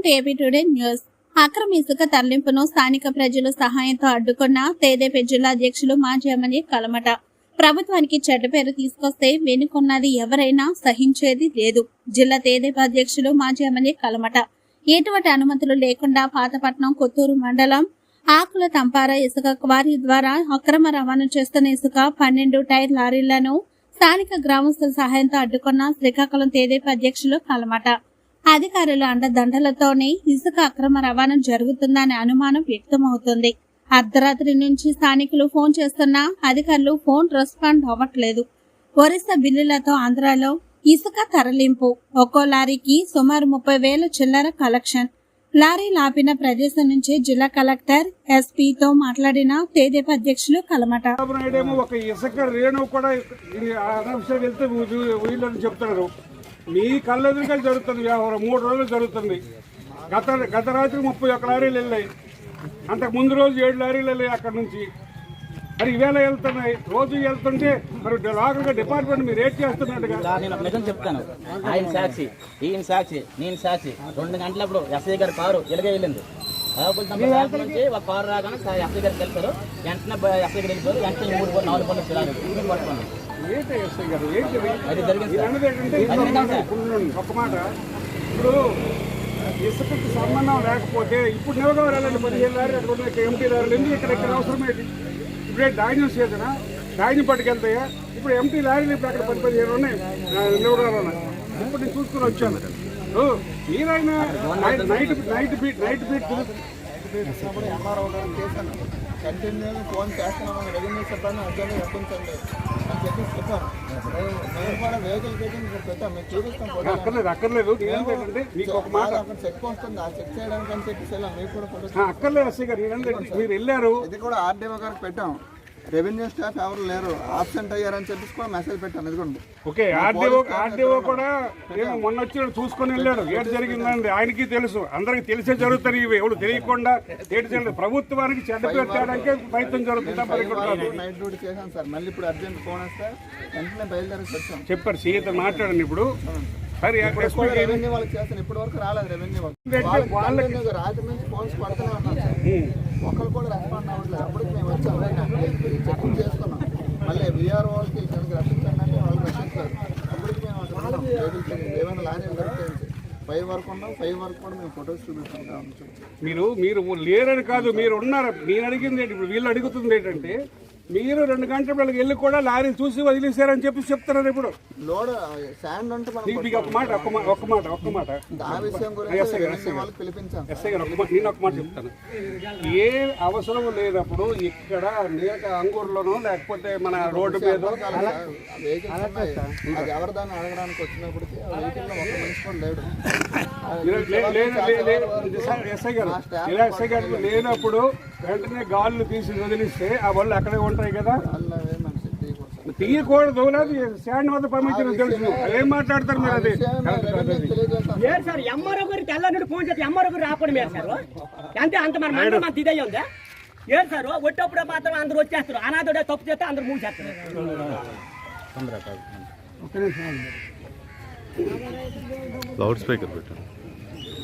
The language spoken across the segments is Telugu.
Welcome to AP today news. అక్రమ ఇసుక తరలింపును స్థానిక ప్రజల సహాయంతో అడ్డుకున్న తేదేపే జిల్లా అధ్యక్షులు మాజీ ఎమ్మెల్యే కలమట. ప్రభుత్వానికి చెడ్డ పేరు తీసుకొస్తే వెనుకున్నది ఎవరైనా సహించేది లేదు. జిల్లా తేదేపా అధ్యక్షులు మాజీ ఎమ్మెల్యే కలమట. ఎటువంటి అనుమతులు లేకుండా పాతపట్నం కొత్తూరు మండలం ఆకుల తంపార ఇసుక క్వారీ ద్వారా అక్రమ రవాణా చేస్తున్న ఇసుక పన్నెండు టైర్ లారీలను స్థానిక గ్రామస్తుల సహాయంతో అడ్డుకున్న శ్రీకాకుళం తేదేపా అధ్యక్షులు కలమట. అధికారుల అండదండలతోనే ఇసుక అక్రమ రవాణా జరుగుతుందనే అనుమానం వ్యక్తమవుతుంది. అర్ధరాత్రి నుంచి స్థానికులు ఫోన్ చేస్తున్నా అధికారులు ఫోన్ రెస్పాండ్ అవ్వట్లేదు. ఒరిస్సా బిల్లులతో ఆంధ్రాలో ఇసుక తరలింపు ఒక్కో లారీకి సుమారు ముప్పై వేల చిల్లర కలెక్షన్. లారీ లాపిన ప్రదేశం నుంచి జిల్లా కలెక్టర్ ఎస్పీతో మాట్లాడిన తేదేపా అధ్యక్షులు కలమట. ఒక ఇసుక రేణు కూడా వెళ్తే చెప్తున్నారు. మీ కళ్ళెదురుగా జరుగుతుంది వ్యవహారం. మూడు రోజులు జరుగుతుంది. గత గత రాత్రి ముప్పై ఒక్క లారీలు వెళ్ళాయి. అంతకు ముందు రోజు ఏడు లారీలు వెళ్ళాయి అక్కడ నుంచి. మరి ఈవేళ వెళ్తున్నాయి. రోజు వెళ్తుంటే మరి లోకల్గా డిపార్ట్మెంట్ మీరు రేట్ చేస్తున్నట్టుగా. నేను ఒక నిజం చెప్తాను. ఆయన సాక్షి ఈయన సాక్షి నేను సాక్షి. రెండు గంటలప్పుడు ఎస్ఐ గారి కారు ఇలాగే వెళ్ళింది. ఒక కారు రాగానే ఎస్ఐ గారికి వెళ్తారు వెంటనే ఎస్ఐ వెంటనే మూడు పనులు నాలుగు పనులు? అది జరిగింది ఒక మాట, ఇప్పుడు ఇసుకకి సంబంధం లేకపోతే ఇప్పుడు నిలవగా వెళ్ళండి పదిహేను లారీ అక్కడ ఉన్న ఎంటీ లారీలు ఎందుకు ఇక్కడ ఇక్కడ అవసరం ఏంటి? ఇప్పుడే ధాన్యం సీజన ధాన్యం పట్టుకెళ్తాయా ఇప్పుడు ఎంటీ లారీలు ఇప్పుడు అక్కడ పది పదిహేను ఉన్నాయి నిలవగా ఉన్నాయి ఇప్పుడు నేను చూసుకుని వచ్చాను. మీరైనా night night night beat night beat కంటిన్యూగా ఫోన్ చేస్తున్నాము రెవెన్యూ సిబ్బంది అర్జెంట్ రప్పించండి అని చెప్పి చెప్పాను మేము మేము కూడా వెహికల్ చెకింగ్ ఇక్కడ పెట్టాం మేము చూపిస్తాం ఫోటో అక్కర్లేదు అక్కర్లేదు నేనేంటంటే మీకు ఒక మాట. అక్కడ చెక్ వస్తుంది ఆ చెక్ చేయడానికి అని చెప్పి వెళ్ళాం మీకు కూడా ఫోటో ఆ, అక్కర్లేదు గారు నేనంటే మీరు వెళ్ళారు. ఇది కూడా ఆర్డీఓ గారికి పెట్టాం రెవెన్యూ స్టాఫ్ ఎవరు లేరు ఆబ్సెంట్ అయ్యారని చెప్పి కూడా మెసేజ్ పెట్టాను ఇదిగోండి ఓకే ఆర్డీఓ ఆర్డీఓ కూడా ఏమో మొన్న వచ్చి చూసుకొని వెళ్ళాడు ఏడు జరిగిందండి ఆయనకి తెలుసు అందరికి తెలిసే జరుగుతాయి ఇవి ఎవరు తెలియకుండా ఏడు జరిగింది ప్రభుత్వానికి చెడ్డ పేరు తేడానికే ప్రయత్నం జరుగుతుంది. నైట్ డ్యూటీ చేశాను సార్ మళ్ళీ ఇప్పుడు అర్జెంట్ ఫోన్ వస్తే వెంటనే బయలుదేరి వచ్చాం చెప్పారు సీత మాట్లాడండి ఇప్పుడు సరే రెవెన్యూ వాళ్ళకి చేస్తాను ఇప్పటి వరకు రాలేదు రెవెన్యూ వాళ్ళకి రాత్రి నుంచి ఫోన్స్ పడుతూనే ఉన్నాం సార్ ఒకరు కూడా రెస్పాండ్ అవ్వట్లేదు అప్పటికి మేము వచ్చాం చెకింగ్ చేసుకున్నాం మళ్ళీ విఆర్ వాళ్ళకి ఇక్కడికి రప్పించండి అంటే వాళ్ళు రప్పించారు అప్పటికి మేము ఏమైనా లారీలు దొరికితే ఫైవ్ వరకు ఉన్నాం ఫైవ్ వరకు కూడా మేము ఫొటోస్ చూపిస్తాం మీరు మీరు లేరని కాదు మీరు ఉన్నారు? నేను అడిగింది ఏంటి? ఇప్పుడు వీళ్ళు అడుగుతుంది ఏంటంటే మీరు రెండు గంటల పిల్లలకి వెళ్ళి కూడా లారీ చూసి వదిలేశారని చెప్పి చెప్తున్నారు ఇప్పుడు. లోడ్ శాండ్ మనం మీకు ఒక మాట ఒక్క మాట ఒక్క మాట ఒక్క మాట. వాళ్ళకి పిలిపించాం. ఎస్ఐ గారు ఒక మాట నేను ఒక మాట చెప్తాను. ఏ అవసరం లేనప్పుడు ఇక్కడ నీక అంగూరులోనో లేకపోతే మన రోడ్డు మీద ఎవరి దాన్ని అడగడానికి వచ్చినప్పటికీ లేడు. ఎస్ఐ గారు. ఇలా ఎస్ఐ గారు లేనప్పుడు వెంటనే గాళ్ళు తీసి వదిలిస్తే ఆ వాళ్ళు అక్కడే ఉంటాయి కదా? తీయకూడదు. లేదు శాండ్ వద్ద పంపించిన తెలుసు. ఏం మాట్లాడతారు మీరు అది? లేదు సార్ ఎంఆర్ఓ గారు తెల్లనుడు ఫోన్ చేస్తే ఎంఆర్ఓ గారు రాకపోవడం లేదు సార్? అంతే అంత మన మండలం అంత ఇదే ఉందా? ఏం సార్? ఒట్టప్పుడు మాత్రం అందరూ వచ్చేస్తారు. అనాథుడే తప్పు చేస్తే అందరూ మూడు చేస్తారు లౌడ్ స్పీకర్ పెట్టు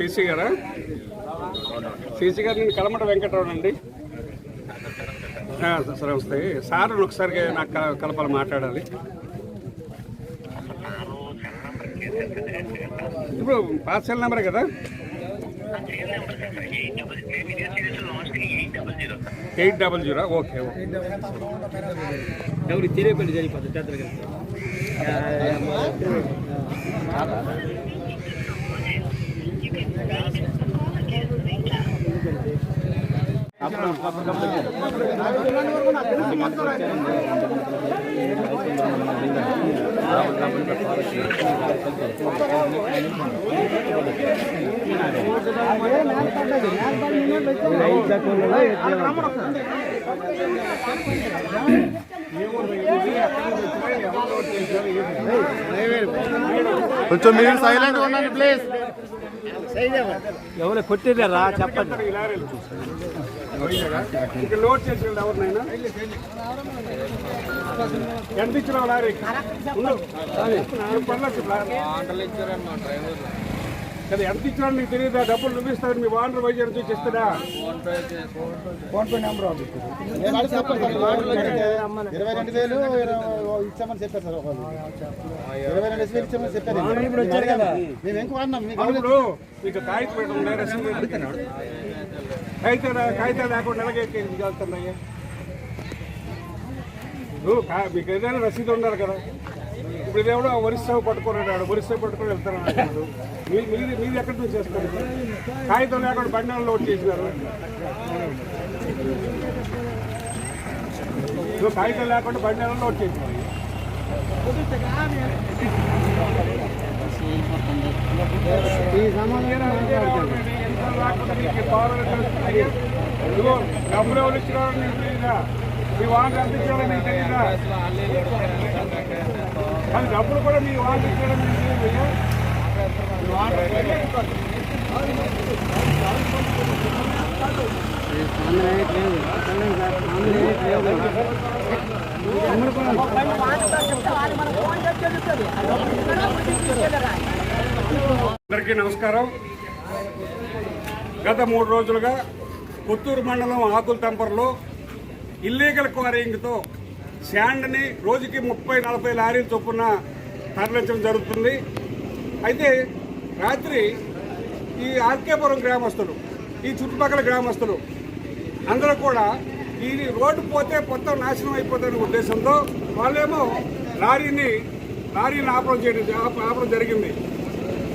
సిసి గారా? సిసి గారు నేను కలమట వెంకటరావు అండి. సరే వస్తాయి సార్ ఒకసారి నాకు క- కలపాలి మాట్లాడాలి. ఇప్పుడు పార్సెల్ నెంబరే కదా? Eight double zero. Okay okay. ఎవరు తెలియకుండా జరిగిపోతుంది పెద్దలు ఆ కొంచెం మీరు సైలెంట్ ఉండండి ప్లీజ్ ఎవరు కొట్టిర్రా చెప్పండి. లోడ్ చేసి ఎవరినైనా ఎంత ఇచ్చిన లారీ ఉండు. ఏం పర్లేదు డ్రైవర్ కదా ఎంత ఇచ్చినా నీకు తెలియదా డబ్బులు నువ్వు ఇస్తాడు మీ వాండర్ వైద్యం చూసి ఇస్తాడా వాటిలో అయితే ఇరవై రెండు వేలు ఇచ్చామని చెప్పారు సార్ ఒకళ్ళు. ఇరవై రెండు వేలు ఇచ్చామని చెప్పారు. మేము ఇంకో వాడినాం మీకు మీకు కాగితం పెట్టడం కాగితం కాగితం లేకుండా ఎలాగైతే వెళ్తున్నాయి నువ్వు మీకు ఏదైనా రసీదు ఉండాలి కదా. ఇప్పుడు ఇదేమో ఒరిస్సా పట్టుకున్నాడు ఒరిస్సా పట్టుకొని వెళ్తారన్నాడు మీరు మీరు మీరు ఎక్కడి నుంచి చేస్తారు? కాగితం లేకుండా బండి లోడ్ చేసినారు. నువ్వు కాగితం లేకుండా బండి లోడ్ చేసినారు. డబ్బులు ఎవరు ఇచ్చినారో నీకు తెలియదా మీ వాళ్ళు ఎంత నీకు తెలియదా కానీ డబ్బులు కూడా మీ వాళ్ళు ఇచ్చేయడం అందరికీ నమస్కారం. గత మూడు రోజులుగా పుత్తూరు మండలం ఆకుల టెంపర్లో ఇల్లీగల్ క్వారింగ్తో శాండ్ని రోజుకి ముప్పై నలభై లారీల చొప్పున తరలించడం జరుగుతుంది. అయితే రాత్రి ఈ ఆర్కేపురం గ్రామస్తులు ఈ చుట్టుపక్కల గ్రామస్తులు అందరూ కూడా ఈ రోడ్డు పోతే మొత్తం నాశనం అయిపోతుందనే ఉద్దేశంతో వాళ్ళేమో లారీని లారీని ఆపడం చేయడం ఆపడం జరిగింది.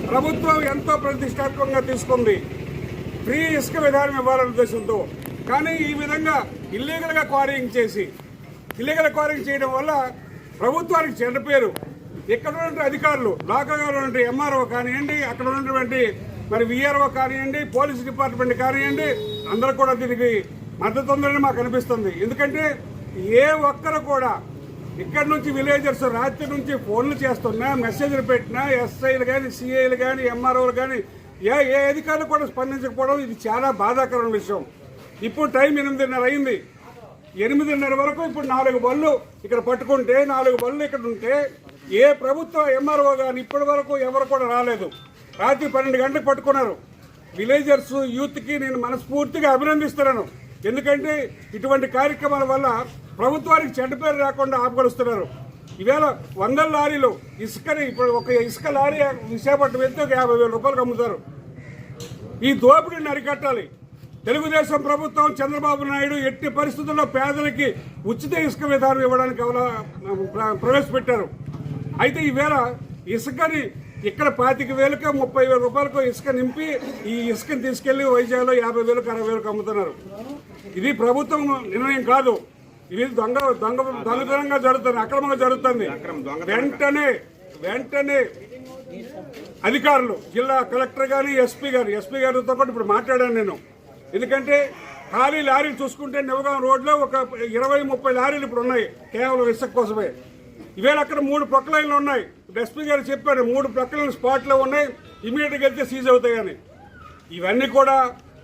ప్రభుత్వం ఎంతో ప్రతిష్టాత్మకంగా తీసుకుంది. ఫ్రీ ఇసుక విధానం ఇవ్వాలనే ఉద్దేశంతో. కానీ ఈ విధంగా ఇల్లీగల్గా క్వారింగ్ చేసి ఇల్లీగల్ క్వారింగ్ చేయడం వల్ల ప్రభుత్వానికి చెడ్డ పేరు. ఇక్కడ ఉన్నటువంటి అధికారులు లోకల్గా ఉన్నటువంటి ఎంఆర్ఓ కానివ్వండి అక్కడ ఉన్నటువంటి మరి విఆర్ఓ కానివ్వండి పోలీస్ డిపార్ట్మెంట్ కానివ్వండి అందరూ కూడా దీనికి మద్దతు ఉందని మాకు అనిపిస్తుంది. ఎందుకంటే ఏ ఒక్కరు కూడా ఇక్కడ నుంచి విలేజర్స్ రాత్రి నుంచి ఫోన్లు చేస్తున్నా మెసేజ్లు పెట్టినా ఎస్ఐలు కానీ సిఐలు కానీ ఎంఆర్ఓలు కానీ ఏ ఏ అధికారులు కూడా స్పందించకపోవడం ఇది చాలా బాధాకరమైన విషయం. ఇప్పుడు టైం ఎనిమిదిన్నర అయింది. ఎనిమిదిన్నర వరకు ఇప్పుడు నాలుగు బళ్ళు ఇక్కడ పట్టుకుంటే నాలుగు బళ్ళు ఇక్కడ ఉంటే ఏ ప్రభుత్వ ఎంఆర్ఓ కానీ ఇప్పటి వరకు ఎవరు కూడా రాలేదు. రాత్రి పన్నెండు గంటలకు పట్టుకున్నారు. విలేజర్స్ యూత్కి నేను మనస్ఫూర్తిగా అభినందిస్తున్నాను. ఎందుకంటే ఇటువంటి కార్యక్రమాల వల్ల ప్రభుత్వానికి చెడ్డ పేరు రాకుండా ఆపగలుస్తున్నారు. ఈవేళ వందల లారీలు ఇసుకని ఇప్పుడు ఒక ఇసుక లారీ విశాఖపట్నం వెళ్తే ఒక యాభై వేల రూపాయలకు అమ్ముతారు. ఈ దోపిడీని అరికట్టాలి. తెలుగుదేశం ప్రభుత్వం చంద్రబాబు నాయుడు ఎట్టి పరిస్థితుల్లో పేదలకి ఉచిత ఇసుక విధానం ఇవ్వడానికి ప్రవేశపెట్టారు. అయితే ఈవేళ ఇసుకని ఇక్కడ పాతిక వేలకు ముప్పై వేల రూపాయలకు ఇసుక నింపి ఈ ఇసుకని తీసుకెళ్ళి వైజాగ్లో యాభై వేలకు అరవై వేలకు అమ్ముతున్నారు. ఇది ప్రభుత్వం నిర్ణయం కాదు. ఇది దొంగ దొంగ దొంగతనంగా జరుగుతుంది అక్రమంగా జరుగుతుంది. వెంటనే వెంటనే అధికారులు జిల్లా కలెక్టర్ గాని ఎస్పీ గారు ఎస్పీ గారితో కూడా ఇప్పుడు మాట్లాడాను నేను. ఎందుకంటే ఖాళీ లారీలు చూసుకుంటే నివగాం రోడ్లో ఒక ఇరవై ముప్పై లారీలు ఇప్పుడు ఉన్నాయి కేవలం ఇసుక కోసమే. ఈవేళ అక్కడ మూడు ప్రొక్లైన్లు ఉన్నాయి. ఎస్పీ గారు చెప్పారు మూడు ప్రొక్లైన్ స్పాట్లో ఉన్నాయి ఇమీడియట్గా వెళ్తే సీజ్ అవుతాయని. ఇవన్నీ కూడా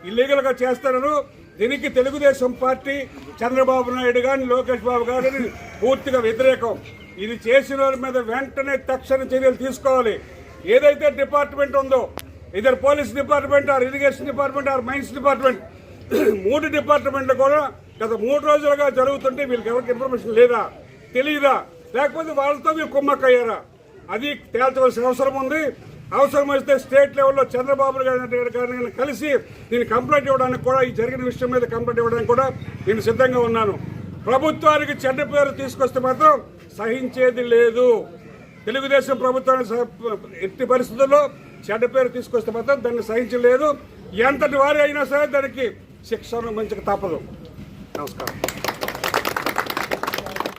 ఇల్లీగల్గా చేస్తున్నారు దీనికి తెలుగుదేశం పార్టీ చంద్రబాబు నాయుడు కానీ లోకేష్ బాబు గారిని పూర్తిగా వ్యతిరేకం. ఇది చేసిన వారి మీద వెంటనే తక్షణ చర్యలు తీసుకోవాలి. ఏదైతే డిపార్ట్మెంట్ ఉందో ఇద్దరు police department or irrigation department or mines department. మూడు డిపార్ట్మెంట్లు కూడా గత మూడు రోజులుగా జరుగుతుంటే వీళ్ళకి ఎవరికి ఇన్ఫర్మేషన్ లేదా? తెలియదా లేకపోతే వాళ్ళతో మీరు కుమ్మక్కయ్యారా? అది తేల్చవలసిన అవసరం ఉంది. అవసరం వస్తే స్టేట్ లెవెల్లో చంద్రబాబు గారి గారిని కలిసి నేను కంప్లైంట్ ఇవ్వడానికి కూడా ఈ జరిగిన విషయం మీద కంప్లైంట్ ఇవ్వడానికి కూడా నేను సిద్ధంగా ఉన్నాను. ప్రభుత్వానికి చెడ్డ పేరు తీసుకొస్తే మాత్రం సహించేది లేదు. తెలుగుదేశం ప్రభుత్వానికి సహ- ఎట్టి పరిస్థితుల్లో చెడ్డ పేరు తీసుకొస్తే మాత్రం దాన్ని సహించలేదు. ఎంతటి వారి అయినా సరే దానికి శిక్షను మంచిగా తప్పదు. నమస్కారం.